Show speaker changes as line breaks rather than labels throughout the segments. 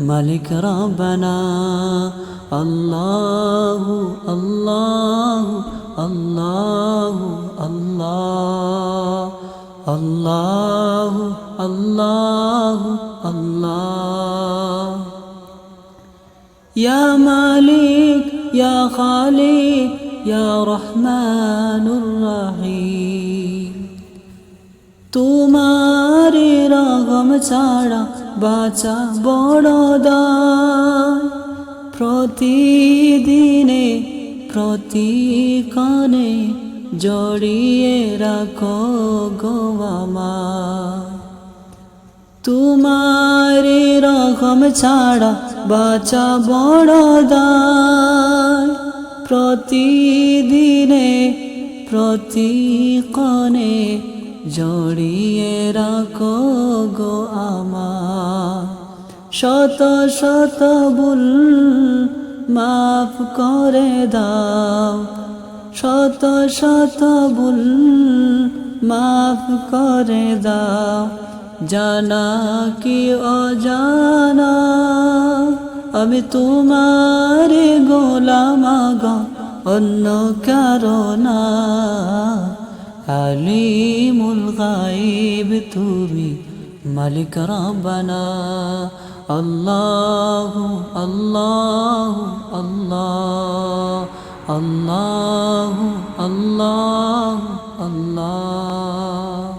মালিক রব্বানা আল্লাহু আল্লাহু আল্লাহু আল্লাহ আল্লাহু আল্লাহু আল্লাহ يا مالك يا خالق يا رحمن الرحيم তোমার রগম ছাড়া বাঁচা বড় প্রতিদিনে প্রতিকণে জড়িয়ে রাখো গো আমার তোমার রকম ছাড়া বাঁচা বড় দায়। প্রতিদিনে প্রতিকণে জড়িয়ে রাখো গো আমার শত শত ভুল মাফ করে দাও। শত শত ভুল মাফ করে দাও। জানা কি অজানা, আমি তোমার গোলাম অন্য কারণা আলিমুল গাইব তুমি মালিক রব্বানা। আল্লাহ আল্লাহ আল্লাহ আল্লাহ আল্লাহ আল্লাহ।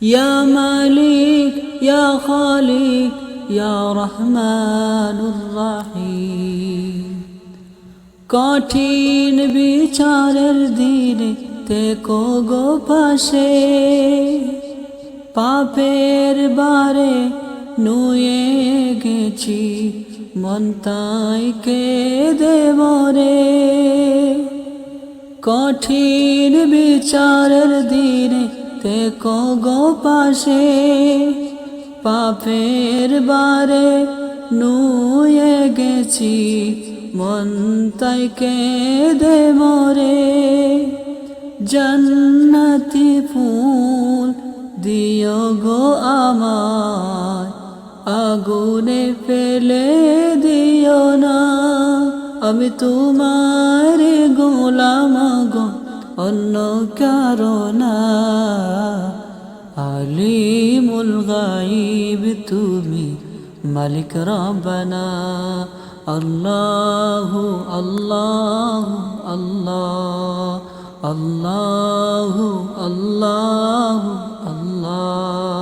ইয়া মালিক, ইয়া খালিক, ইয়া রহমানুর রাহিম। কঠিন বিচারের দিনে তে গো পাশে, পাপের বারে নুয়ে গেছি, মন তাই কে দেবরে কঠিন বিচারের দিনে তেকো গো পাশে, পাপের বারে নুয়ে গেছি, মন তাই কে দে মরে। জন্নতি ফুল দিও গো আমার আগুনে ফেলে দিও না। আমি তোমার গোলাম গো, অন্য কারণা আলিমুল গাইব তুমি মালিক রব্বানা। আল্লাহু আল্লাহু আল্লাহ। আল্লাহু আল্লাহু আল্লাহ।